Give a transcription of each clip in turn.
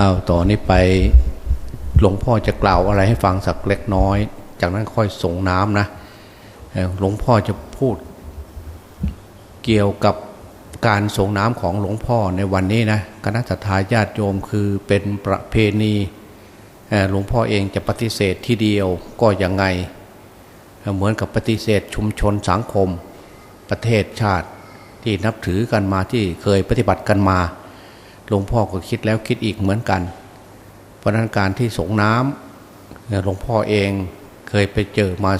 เอาต่อนนี้ไปหลวงพ่อจะกล่าวอะไรให้ฟังสักเล็กน้อย จากนั้นค่อยส่งน้ำนะหลวงพ่อจะพูดเกี่ยวกับการส่งน้ำของหลวงพ่อในวันนี้นะคณะสัตยาญาติโยมคือเป็นประเพณีหลวงพ่อเองจะปฏิเสธที่เดียวก็ยังไง เหมือนกับปฏิเสธชุมชนสังคม ประเทศชาติที่นับถือกันมาที่เคยปฏิบัติกันมา หลวงพ่อก็คิดแล้วคิดอีกเหมือนกัน เพราะนั้นการที่สงน้ำหลวงพ่อเองเคยไปเจอมา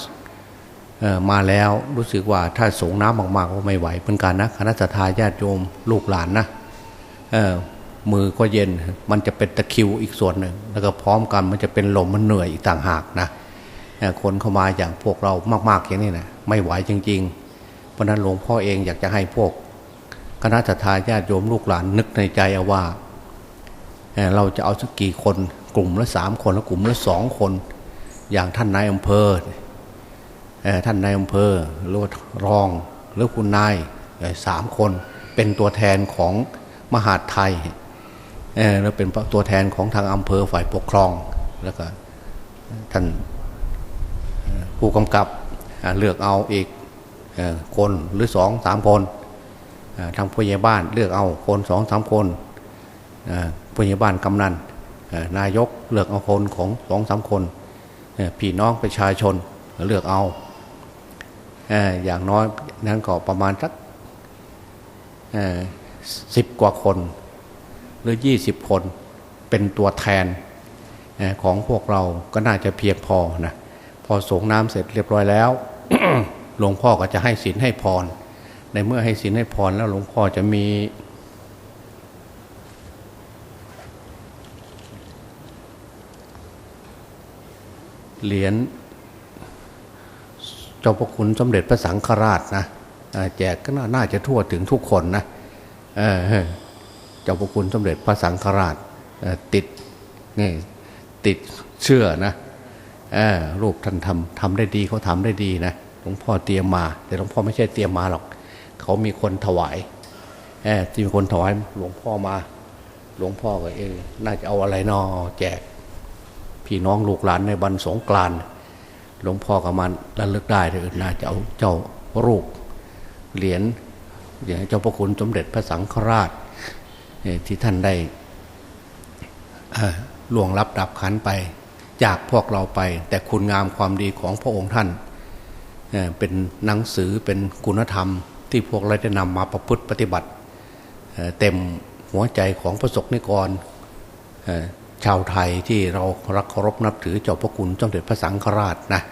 เออมาแล้วรู้สึกว่าถ้าสงน้ำมากๆก็ไม่ไหวเหมือนกันนะคณะทาญาติโยมลูกหลานนะเออมือก็เย็นมันจะเป็นตะคิวอีกส่วนหนึ่ง แล้วก็พร้อมกันมันจะเป็นลมมันเหนื่อยอีกต่างหากนะคนเข้ามาอย่างพวกเรามาก ๆอย่างนี้นะไม่ไหวจริง ๆ เพราะนั้นหลวงพ่อเองอยากจะให้พวก คณะทาญาติโยมลูกหลานนึกในใจเอาว่าเราจะเอาสักกี่คนกลุ่มละสามคนแล้วกลุ่มละสองคน อย่างท่านนายอำเภอท่านนายอำเภอหรือว่ารองหรือคุณนายสามคนเป็นตัวแทนของมหาดไทยแล้วเป็นตัวแทนของทางอำเภอฝ่ายปกครองแล้วก็ท่านผู้กำกับเลือกเอาอีกคนหรือสองสามคน ทางผู้ใหญ่บ้านเลือกเอาคนสองสามคนอ่าผู้ใหญ่บ้านกำนันนายกเลือกเอาคนของสองสามคนพี่น้องประชาชนเลือกเอาอย่างน้อยนั้นก็ประมาณสักสิบกว่าคน หรือยี่สิบคนเป็นตัวแทนของพวกเราก็น่าจะเพียงพอนะพอส่งน้ำเสร็จเรียบร้อยแล้วหลวงพ่อก็จะให้ศีลให้พร ในเมื่อให้ศีลให้พรแล้วหลวงพ่อจะมีเหรียญเจ้าพระคุณสมเด็จพระสังฆราชนะแจกก็น่าจะทั่วถึงทุกคนนะเจ้าพระคุณสมเด็จพระสังฆราชติดนี่ติดเชื่อนะอรูปท่านทำทำได้ดีเขาทำได้ดีนะหลวงพ่อเตรียมมา แต่หลวงพ่อไม่ใช่เตรียมมาหรอก เขามีคนถวายเออที่มีคนถวายหลวงพ่อมา หลวงพ่อก็เออน่าจะเอาอะไรนอแจก พี่น้องลูกหลานในวันสงกรานหลวงพ่อก็มันระลึกได้เลยน่าจะเอาเจ้ารูปเหรียญอย่างเจ้าพระคุณสมเด็จพระสังฆราชที่ท่านได้ล่วงรับดับขันไป จากพวกเราไป แต่คุณงามความดีของพระองค์ท่านเป็นหนังสือเป็นคุณธรรม ที่พวกเราจะนำมาประพฤติปฏิบัติเเต็มหัวใจของพระสกนิกรชาวไทยที่เรารักเคารพนับถือเจ้าพระคุณสมเด็จพระสังฆราชนะ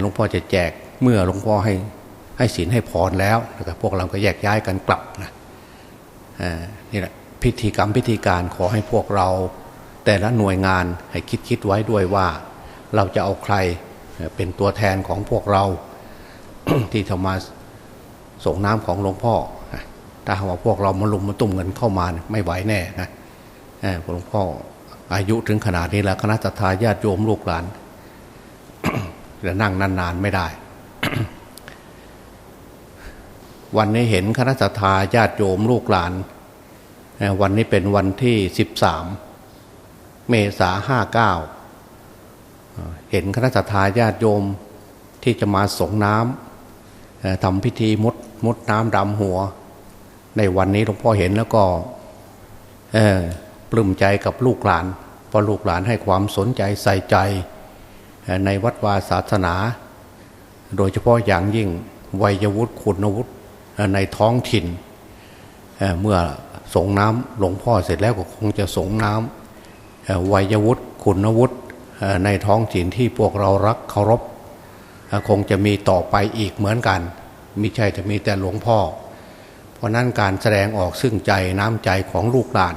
หลวงพ่อจะแจกเมื่อหลวงพ่อให้ให้ศีลให้พรแล้วนะครับพวกเราก็แยกย้ายกันกลับนะนี่แหละพิธีกรรมพิธีการขอให้พวกเรา แต่ละหน่วยงานให้คิดคิดไว้ด้วยว่า เราจะเอาใครเอ่อเป็นตัวแทนของพวกเราที่จะมา ส่งน้ำของหลวงพ่อถ้าหากว่าพวกเรามาลุมมาตุ่มเงินเข้ามาไม่ไหวแน่นะหลวงพ่ออายุถึงขนาดนี้แล้วคณะทาญาติโยมลูกหลานจะนั่งนานๆไม่ได้ วันนี้เห็นคณะสัตยาญาติโยมลูกหลาน วันนี้เป็นวันที่สิบสามเมษาห้าเก้าเห็นคณะสัตยาญาติโยมที่จะมาส่งน้ำทำพิธีมด มุดน้ำดำหัว ในวันนี้หลวงพ่อเห็นแล้วก็เออปลื้มใจกับลูกหลานเพราะลูกหลานให้ความสนใจใส่ใจในวัดวาศาสนา โดยเฉพาะอย่างยิ่งวัยวุฒิคุณวุฒิในท้องถิ่นเเมื่อส่งน้ำหลวงพ่อเสร็จแล้วก็คงจะส่งน้ำเอ่อวัยวุฒิคุณวุฒิในท้องถิ่นที่พวกเรารักเคารพคงจะมีต่อไปอีกเหมือนกัน ม่ใช่จะมีแต่หลวงพ่อ เพราะนั้นการแสดงออกซึ่งใจน้ำใจของลูกหลาน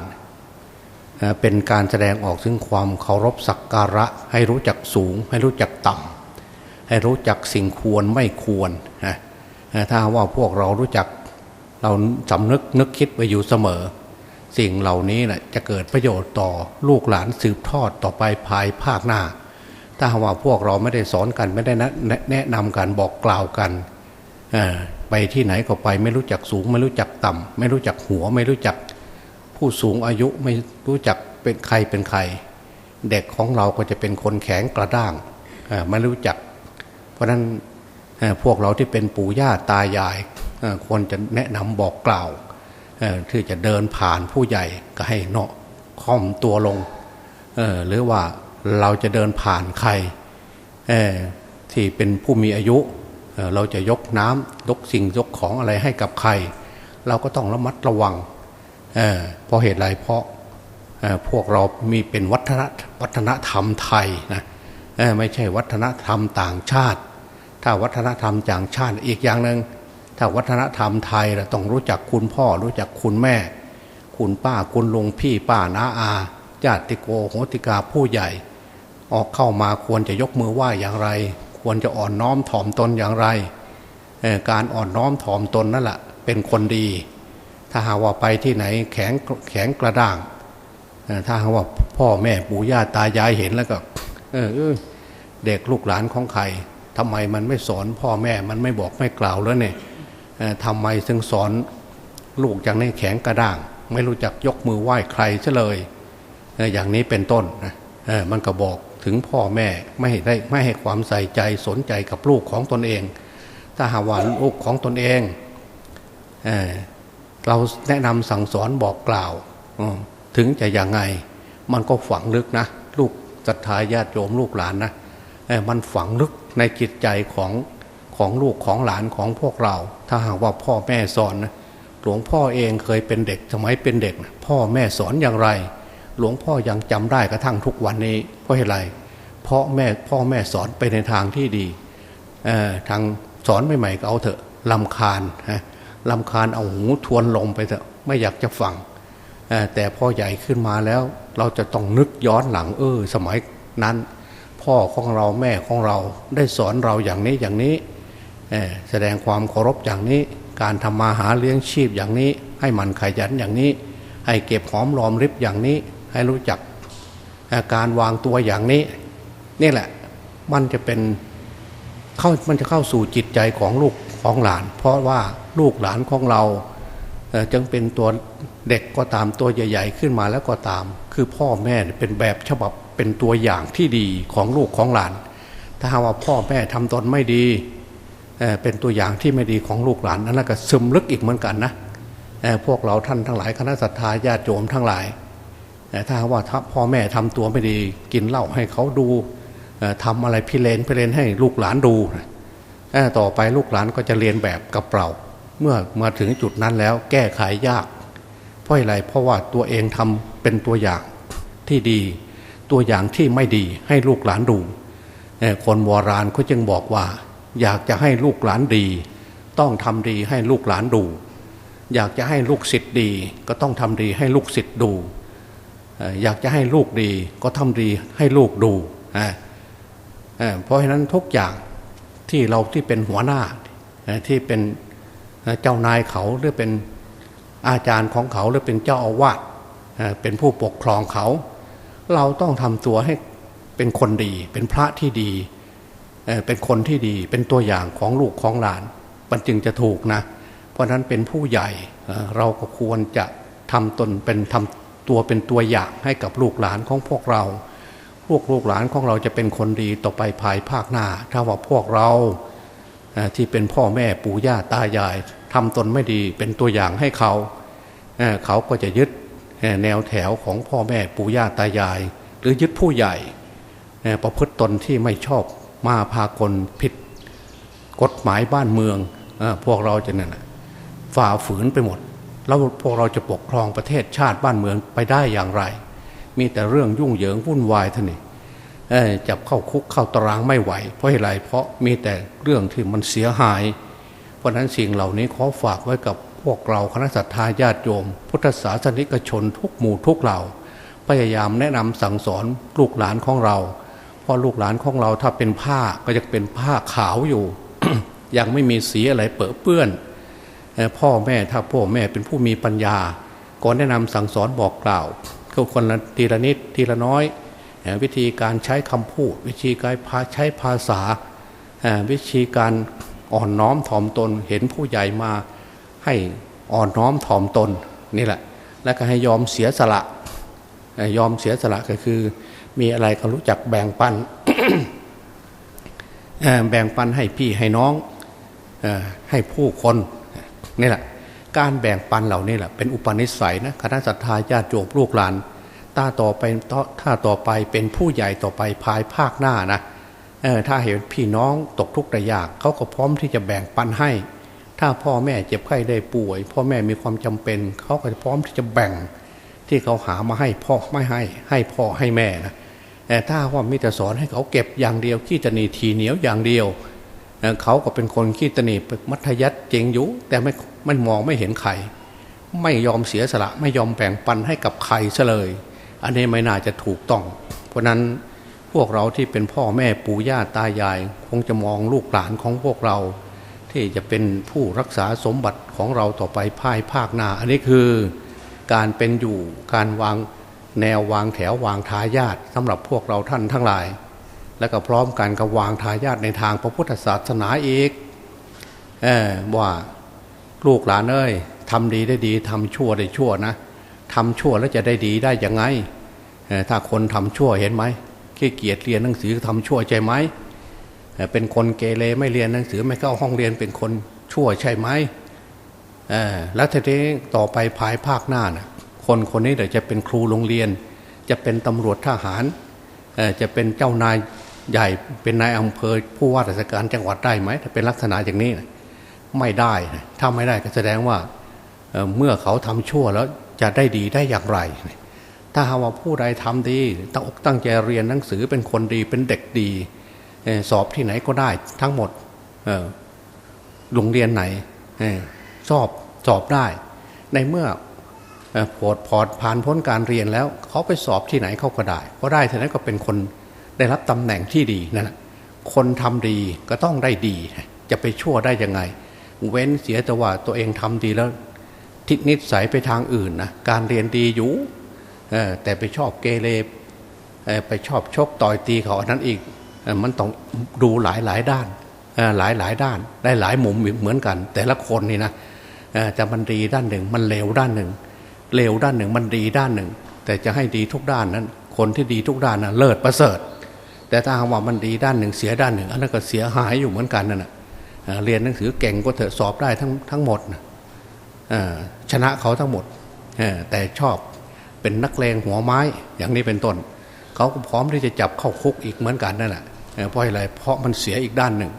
เป็นการแสดงออกซึ่งความเคารพสักการะ ให้รู้จักสูง ให้รู้จักต่ำให้รู้จักสิ่งควรไม่ควรนะถ้าว่าพวกเรารู้จักเราสำนึกนึกคิดไว้อยู่เสมอ สิ่งเหล่านี้นะจะเกิดประโยชน์ต่อลูกหลานสืบทอดต่อไปภายภาคหน้า ถ้าว่าพวกเราไม่ได้สอนกันไม่ได้แนะนำกันบอกกล่าวกันเไปที่ไหนก็ไปไม่รู้จักสูง ไม่รู้จักต่ำไม่รู้จักหัว ไม่รู้จักผู้สูงอายุไม่รู้จักเป็นใครเป็นใคร เด็กของเราก็จะเป็นคนแข็งกระด้างไม่รู้จัก เพราะฉะนั้นพวกเราที่เป็นปู่ย่าตายายควรจะแนะนำบอกกล่าวที่จะเดินผ่านผู้ใหญ่ก็ให้เนาะค่อมตัวลงหรือว่าเราจะเดินผ่านใครที่เป็นผู้มีอายุ เราจะยกน้ำยกสิ่งยกของอะไรให้กับใคร เราก็ต้องระมัดระวังเพราะเหตุไรเพราะพวกเรามีเป็นวัฒนวัฒนธรรมไทยนะไม่ใช่วัฒนธรรมต่างชาติ ถ้าวัฒนธรรมต่างชาติอีกอย่างหนึ่งถ้าวัฒนธรรมไทยเราต้องรู้จักคุณพ่อ รู้จักคุณแม่ คุณป้าคุณลุงพี่ป้าน้าอาญาติโกโหติกาผู้ใหญ่ ออกเข้ามาควรจะยกมือไหว้อย่างไร ควรจะอ่อนน้อมถ่อมตนอย่างไร การอ่อนน้อมถ่อมตนนั่นแหละเป็นคนดี ถ้าหาว่าไปที่ไหนแข็งแข็งกระด้าง ถ้าหาว่าพ่อแม่ปู่ย่าตายายเห็นแล้วก็เออเด็กลูกหลานของใครทำไมมันไม่สอนพ่อแม่มันไม่บอกไม่กล่าวแล้วเนี่ยทำไมถึงสอนลูกอย่างนี้แข็งกระด้าง ไม่รู้จักยกมือไหว้ใครซะเลย อย่างนี้เป็นต้นนะมันก็บอก ถึงพ่อแม่ไม่ได้ไม่ให้ความใส่ใจสนใจกับลูกของตนเอง ถ้าหาว่าลูกของตนเองเเราแนะนำสั่งสอนบอกกล่าวถึงจะอยังไง มันก็ฝังลึกนะ ลูกศรัทธาญาติโยมลูกหลานนะมันฝังลึกในจิตใจของของลูกของหลานของพวกเรา ถ้าหากว่าพ่อแม่สอนนะหลวงพ่อเองเคยเป็นเด็กสมัยเป็นเด็ก พ่อแม่สอนอย่างไร หลวงพ่อยังจำได้กระทั่งทุกวันนี้ เพราะอะไรเพราะแม่พ่อแม่สอนไปในทางที่ดีทางสอนใหม่ๆก็เอาเถอะลำคาญลำคาญเอาหูทวนลงไปเถอะไม่อยากจะฟังแต่พอใหญ่ขึ้นมาแล้ว เราจะต้องนึกย้อนหลังเออสมัยนั้น พ่อของเราแม่ของเราได้สอนเราอย่างนี้อย่างนี้แสดงความเคารพอย่างนี้ การทำมาหาเลี้ยงชีพอย่างนี้ ให้มันขยันอย่างนี้ ให้เก็บหอมรอมริบอย่างนี้ ให้รู้จักการวางตัวอย่างนี้ นี่แหละมันจะเป็นเข้ามันจะเข้าสู่จิตใจของลูกของหลาน เพราะว่าลูกหลานของเราจึงเป็นตัวเด็กก็ตามตัวใหญ่ ๆ ขึ้นมาแล้วก็ตาม คือพ่อแม่เป็นแบบฉบับเป็นตัวอย่างที่ดีของลูกของหลาน ถ้าหาว่าพ่อแม่ทำตนไม่ดีเป็นตัวอย่างที่ไม่ดีของลูกหลานนั่นก็ซึมลึกอีกเหมือนกันนะพวกเราท่านทั้งหลายคณะสัตยาญาติโยมทั้งหลาย ถ้าว่าพ่อแม่ทำตัวไม่ดีกินเหล้าให้เขาดูทำอะไรพิเรนพิเรนให้ลูกหลานดูต่อไปลูกหลานก็จะเรียนแบบกับเราเมื่อมาถึงจุดนั้นแล้วแก้ไขยาก เพราะอะไรเพราะว่าตัวเองทำเป็นตัวอย่างที่ดี ตัวอย่างที่ไม่ดีให้ลูกหลานดู คนโบราณเขาจึงบอกว่า อยากจะให้ลูกหลานดี ต้องทำดีให้ลูกหลานดู อยากจะให้ลูกศิษย์ดี ก็ต้องทำดีให้ลูกศิษย์ดู อยากจะให้ลูกดีก็ทำดีให้ลูกดูเพราะฉะนั้นทุกอย่างที่เราที่เป็นหัวหน้าที่เป็นเจ้านายเขาหรือเป็นอาจารย์ของเขาหรือเป็นเจ้าอาวาสเป็นผู้ปกครองเขา เราต้องทำตัวให้เป็นคนดี เป็นพระที่ดีเป็นคนที่ดีเป็นตัวอย่างของลูกของหลาน มันจึงจะถูกนะ เพราะนั้นเป็นผู้ใหญ่เราก็ควรจะทำตนเป็นทำ ตัวเป็นตัวอย่างให้กับลูกหลานของพวกเรา พวกลูกหลานของเราจะเป็นคนดีต่อไปภายภาคหน้า ถ้าว่าพวกเราที่เป็นพ่อแม่ปู่ย่าตายายทำตนไม่ดีเป็นตัวอย่างให้เขา เขาก็จะยึดแนวแถวของพ่อแม่ปู่ย่าตายาย หรือยึดผู้ใหญ่ประพฤติตนที่ไม่ชอบมาพากลผิด กฎหมายบ้านเมืองอพวกเราจะนั่นฝ่าฝืนไปหมด แล้วพวกเราจะปกครองประเทศชาติบ้านเมืองไปได้อย่างไร มีแต่เรื่องยุ่งเหยิงวุ่นวายท่านี่จับเข้าคุกเข้าตารางไม่ไหว เพราะอะไรเพราะมีแต่เรื่องที่มันเสียหาย เพราะนั้นสิ่งเหล่านี้ขอฝากไว้กับพวกเราคณะสัตยาญาติโยม พุทธศาสนิกชนทุกหมู่ทุกเหล่า พยายามแนะนำสั่งสอนลูกหลานของเรา เพราะลูกหลานของเราถ้าเป็นผ้าก็จะเป็นผ้าขาวอยู่ ยังไม่มีสีอะไรเปื้อเปื้อน พ่อแม่ถ้าพ่อแม่เป็นผู้มีปัญญาก่อนแนะนำสั่งสอนบอกกล่าวเขาคนละทีละนิดทีละน้อย วิธีการใช้คำพูด วิธีการใช้ภาษา วิธีการอ่อนน้อมถ่อมตน เห็นผู้ใหญ่มาให้อ่อนน้อมถ่อมตนนี่แหละ แล้วก็ให้ยอมเสียสละยอมเสียสละก็คือ มีอะไรก็รู้จักแบ่งปันแบ่งปันให้พี่ให้น้องให้ผู้คน นี่แหละการแบ่งปันเหล่านี้แหละเป็นอุปนิสัยนะคณะสัตยาญาติโยมลูกหลานถ้าต่อไปถ้าต่อไปเป็นผู้ใหญ่ต่อไปภายภาคหน้านะถ้าเห็นพี่น้องตกทุกข์ได้ยากเขาก็พร้อมที่จะแบ่งปันให้ ถ้าพ่อแม่เจ็บไข้ได้ป่วย พ่อแม่มีความจำเป็นเขาก็พร้อมที่จะแบ่งที่เขาหามาให้พ่อไม่ให้ ให้พ่อให้แม่นะแต่ถ้าว่ามิจะสอนให้เขาเก็บอย่างเดียวขี้ตนีทีเหนียวอย่างเดียว เขาก็เป็นคนขี้ตนีมัธยัติเจงอยู่แต่ไม่มันมองไม่เห็นใครไม่ยอมเสียสละ ไม่ยอมแบ่งปันให้กับใครซะเลย อันนี้ไม่น่าจะถูกต้อง เพราะนั้นพวกเราที่เป็นพ่อแม่ปู่ย่าตายาย คงจะมองลูกหลานของพวกเรา ที่จะเป็นผู้รักษาสมบัติของเราต่อไปภายภาคหน้า อันนี้คือการเป็นอยู่การวางแนววางแถววางทายาทสำหรับพวกเราท่านทั้งหลาย และก็พร้อมกันกับวางทายาทในทางพระพุทธศาสนาอีกว่าลูกหลานเอ้ยทำดีได้ดีทำชั่วได้ชั่วนะทำชั่วแล้วจะได้ดีได้ยังไงถ้าคนทำชั่วเห็นไหมขี้เกียจเรียนหนังสือทำชั่วใช่ไหมเป็นคนเกเรไม่เรียนหนังสือไม่เข้าห้องเรียนเป็นคนชั่วใช่ไหมแล้วทีนี้ต่อไปภายภาคหน้านะคนคนนี้เดี๋ยวจะเป็นครูโรงเรียน จะเป็นตำรวจทหารจะเป็นเจ้านาย ใหญ่เป็นนายอำเภอผู้ว่าราชการจังหวัดได้ไหมถ้าเป็นลักษณะอย่างนี้ไม่ได้ถ้าไม่ได้ก็แสดงว่าเมื่อเขาทำชั่วแล้วจะได้ดีได้อย่างไร ถ้าหาว่าผู้ใดทำดีตั้งอกตั้งใจเรียนหนังสือเป็นคนดีเป็นเด็กดี สอบที่ไหนก็ได้ทั้งหมดโรงเรียนไหนสอบสอบได้ ในเมื่อพอดพอดผ่านพ้นการเรียนแล้ว เขาไปสอบที่ไหนเขาก็ได้ก็ได้ท่านั้นก็เป็นคน ได้รับตำแหน่งที่ดีนั่นแหละคนทำดีก็ต้องได้ดี จะไปชั่วได้ยังไง เว้นเสียแต่ว่าตัวเองทำดีแล้ว ทิศนิสัยไปทางอื่นนะการเรียนดีอยู่แต่ไปชอบเกเรไปชอบชกต่อยตีเขาอันนั้นอีกมันต้องดูหลายหลายด้านหลายหลายด้านได้หลายมุมเหมือนกัน แต่ละคนนี่นะจะมันดีด้านหนึ่ง มันเลวด้านหนึ่งเลวด้านหนึ่งมันดีด้านหนึ่ง แต่จะให้ดีทุกด้านนั้น คนที่ดีทุกด้านนะเลิศประเสริฐ แต่ถ้าว่ามันดีด้านหนึ่งเสียด้านหนึ่งอันนั้นก็เสียหายอยู่เหมือนกันนั่นแหะเรียนหนังสือเก่งก็เถอะสอบได้ทั้งทั้งหมดชนะเขาทั้งหมดแต่ชอบเป็นนักเลงหัวไม้อย่างนี้เป็นต้น เขาก็พร้อมที่จะจับเข้าคุกอีกเหมือนกันนั่นแหละเพราะอะไรเพราะมันเสียอีกด้านหนึ่ง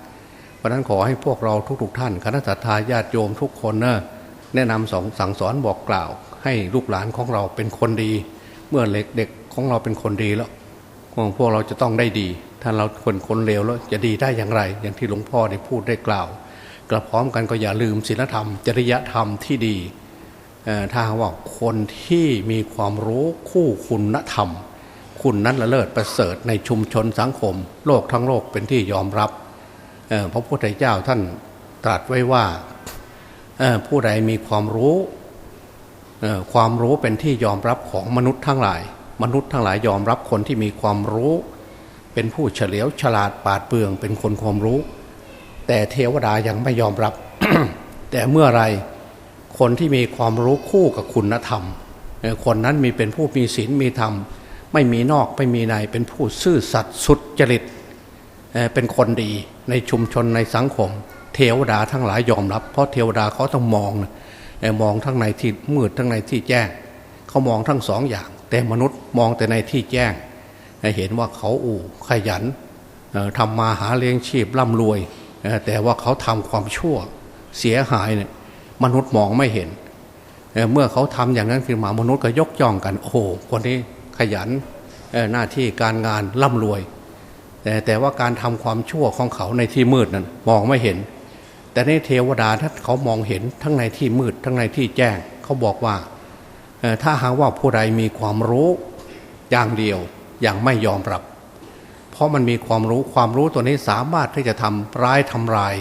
เพราะนั้นขอให้พวกเราทุกๆทท่านคณะสัตยาญาติโยมทุกคนนะแนะนำสองสั่งสอนบอกกล่าว ให้ลูกหลานของเราเป็นคนดี เมื่อเล็กเด็กของเราเป็นคนดีแล้ว พวกเราจะต้องได้ดี ถ้าเราคนคนเลวแล้วจะดีได้อย่างไร อย่างที่หลวงพ่อได้พูดได้กล่าว กระพร้อมกันก็อย่าลืมศีลธรรม จริยธรรมที่ดีถ้าว่าคนที่มีความรู้คู่คุณธรรม คุณนั้นละเลิศประเสริฐในชุมชนสังคม โลกทั้งโลกเป็นที่ยอมรับพระพุทธเจ้าท่านตรัสไว้ว่าผู้ใดมีความรู้ความรู้เป็นที่ยอมรับของมนุษย์ทั้งหลาย มนุษย์ทั้งหลายยอมรับคนที่มีความรู้ เป็นผู้เฉลียวฉลาดปาดเปลืองเป็นคนความรู้ แต่เทวดายังไม่ยอมรับ แต่เมื่อไรคนที่มีความรู้คู่กับคุณธรรม คนนั้นมีเป็นผู้มีศีลมีธรรม ไม่มีนอกไม่มีในเป็นผู้ซื่อสัตย์สุดจริตเป็นคนดีในชุมชนในสังคม เทวดาทั้งหลายยอมรับ เพราะเทวดาเขาต้องมองมองทั้งในที่มืดทั้งในที่แจ้ง เขามองทั้งสองอย่าง แต่มนุษย์มองแต่ในที่แจ้งเห็นว่าเขาอู่ขยันทำมาหาเลี้ยงชีพร่ำรวย แต่ว่าเขาทำความชั่วเสียหายเนี่ยมนุษย์มองไม่เห็น เมื่อเขาทำอย่างนั้นคือมามนุษย์ก็ยกย่องกันโอ้โหคนนี้ขยันหน้าที่การงานร่ำรวย แต่แต่ว่าการทำความชั่วของเขาในที่มืดนั้นมองไม่เห็น แต่ในเทวดาถ้าเขามองเห็นทั้งในที่มืดทั้งในที่แจ้งเขาบอกว่า ถ้าหากว่าผู้ใดมีความรู้อย่างเดียวอย่างไม่ยอมรับ เพราะมันมีความรู้ความรู้ตัวนี้สามารถที่จะทำร้ายทำลาย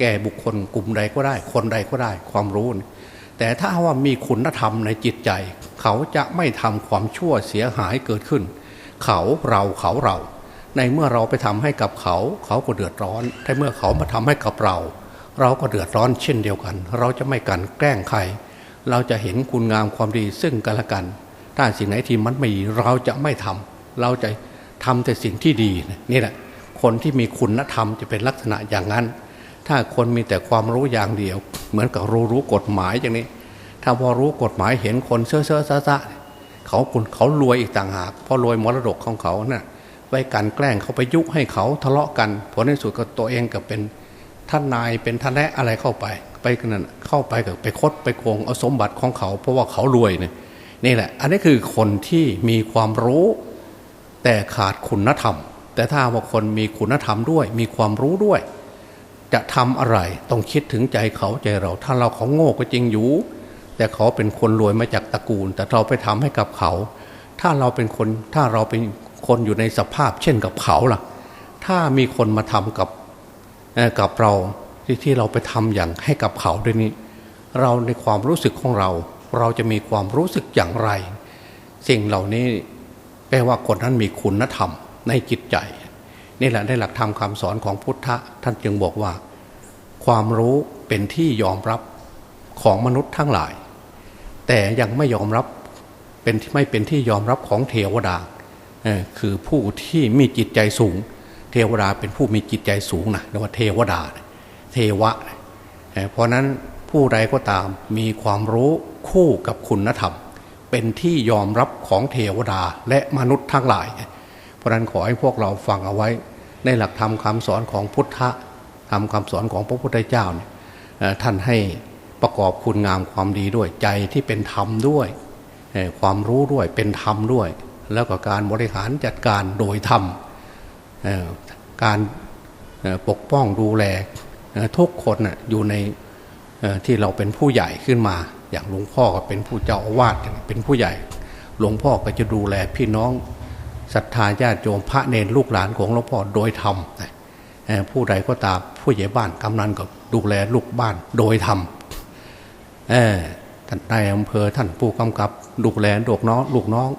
แก่บุคคลกลุ่มใดก็ได้ คนใดก็ได้ ความรู้ แต่ถ้าว่ามีคุณธรรมในจิตใจ เขาจะไม่ทำความชั่วเสียหายเกิดขึ้น เขาเราเขาเรา ในเมื่อเราไปทำให้กับเขา เขาก็เดือดร้อนแต่เมื่อเขามาทำให้กับเรา เราก็เดือดร้อนเช่นเดียวกัน เราจะไม่กันแกล้งใคร เราจะเห็นคุณงามความดีซึ่งกันและกัน ถ้าสิ่งไหนที่มันไม่ดีเราจะไม่ทำเราจะทำแต่สิ่งที่ดีนี่แหละคนที่มีคุณธรรมจะเป็นลักษณะอย่างนั้น ถ้าคนมีแต่ความรู้อย่างเดียว เหมือนกับรู้รู้กฎหมายอย่างนี้ ถ้าพอรู้กฎหมายเห็นคนเซ่อเซ่อซะซะเขาคุณเขารวยอีกต่างหากพอรวยมรดกของเขานะ่ะไว้กันแกล้งเขาไปยุให้เขาทะเลาะกันผลในสุดก็ตัวเองกับเป็นท่านนายเป็นท่านแนะอะไรเข้าไปไปนั่นเข้าไปกับไปคดไปโกงเอาสมบัติของเขา เพราะว่าเขารวยเนี่ยนี่แหละ อันนี้คือคนที่มีความรู้ แต่ขาดคุณธรรม แต่ถ้าว่าคนมีคุณธรรมด้วย มีความรู้ด้วย จะทำอะไรต้องคิดถึงใจเขาใจเรา ถ้าเราเขาโง่ก็จริงอยู่ แต่เขาเป็นคนรวยมาจากตระกูล แต่เราไปทำให้กับเขา ถ้าเราเป็นคนถ้าเราเป็นคนอยู่ในสภาพเช่นกับเขาล่ะ ถ้ามีคนมาทำกับกับเรา ที่ที่เราไปทำอย่างให้กับเขาด้วยนี้ เราในความรู้สึกของเรา เราจะมีความรู้สึกอย่างไร สิ่งเหล่านี้แปลว่าคนนั้นมีคุณธรรมในจิตใจ นี่แหละในหลักธรรมคำสอนของพุทธะท่านจึงบอกว่า ความรู้เป็นที่ยอมรับของมนุษย์ทั้งหลาย แต่ยังไม่ยอมรับเป็นไม่เป็นที่ยอมรับของเทวดาคือผู้ที่มีจิตใจสูง เทวดาเป็นผู้มีจิตใจสูงนะเรียกว่าเทวดา เทวะ เพราะนั้นผู้ใดก็ตามมีความรู้คู่กับคุณธรรม เป็นที่ยอมรับของเทวดาและมนุษย์ทั้งหลาย เพราะนั้นขอให้พวกเราฟังเอาไว้ ในหลักธรรมคาสอนของพุทธะทำคำสอนของพระพุทธเจ้าเนี่ยท่านให้ประกอบคุณงามความดีด้วยใจที่เป็นธรรมด้วยความรู้ด้วยเป็นธรรมด้วย แล้วก็การบริหารจัดการโดยธรรมการปกป้องดูแล ทุกคนอยู่ในที่เราเป็นผู้ใหญ่ขึ้นมา อย่างหลวงพ่อก็เป็นผู้เจ้าอาวาสเป็นผู้ใหญ่ หลวงพ่อก็จะดูแลพี่น้องศรัทธาญาติโยมพระเนรลูกหลานของหลวงพ่อโดยธรรมผู้ใดก็ตามผู้ใหญ่บ้านกำนันก็ดูแลลูกบ้านโดยธรรมท่านนายอำเภอท่านผู้กำกับดูแลลูกน้องลูกน้อง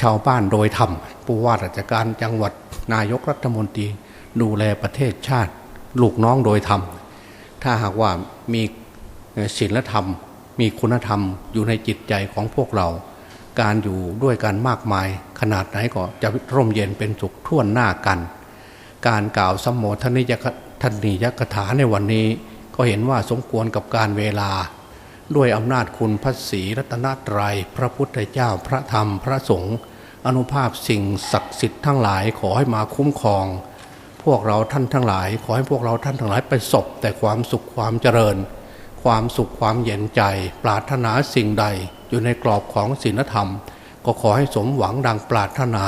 ชาวบ้านโดยธรรมผู้ว่าราชการจังหวัดนายกรัฐมนตรี ดูแลประเทศชาติ ลูกน้องโดยธรรม ถ้าหากว่ามีศีลธรรม มีคุณธรรมอยู่ในจิตใจของพวกเรา การอยู่ด้วยกันมากมายขนาดไหนก็จะร่มเย็นเป็นสุขท่วนหน้ากัน การกล่าวสมโภชนิยทนิยกถาในวันนี้ ก็เห็นว่าสมควรกับการเวลา ด้วยอำนาจคุณพระศรีรัตนตรยัย พระพุทธเจ้าพระธรรมพระสงฆ์อนุภาพสิ่งศักดิ์สิทธิ์ทั้งหลายขอให้มาคุ้มครอง วกเราท่านทั้งหลาย ขอให้พวกเราท่านทั้งหลายประสบแต่ความสุขความเจริญ ความสุขความเย็นใจ ปรารถนาสิ่งใดอยู่ในกรอบของศีลธรรม ก็ขอให้สมหวังดังปรารถนา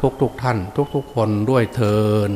ทุกๆทท่าน ทุกๆคนด้วยเทอ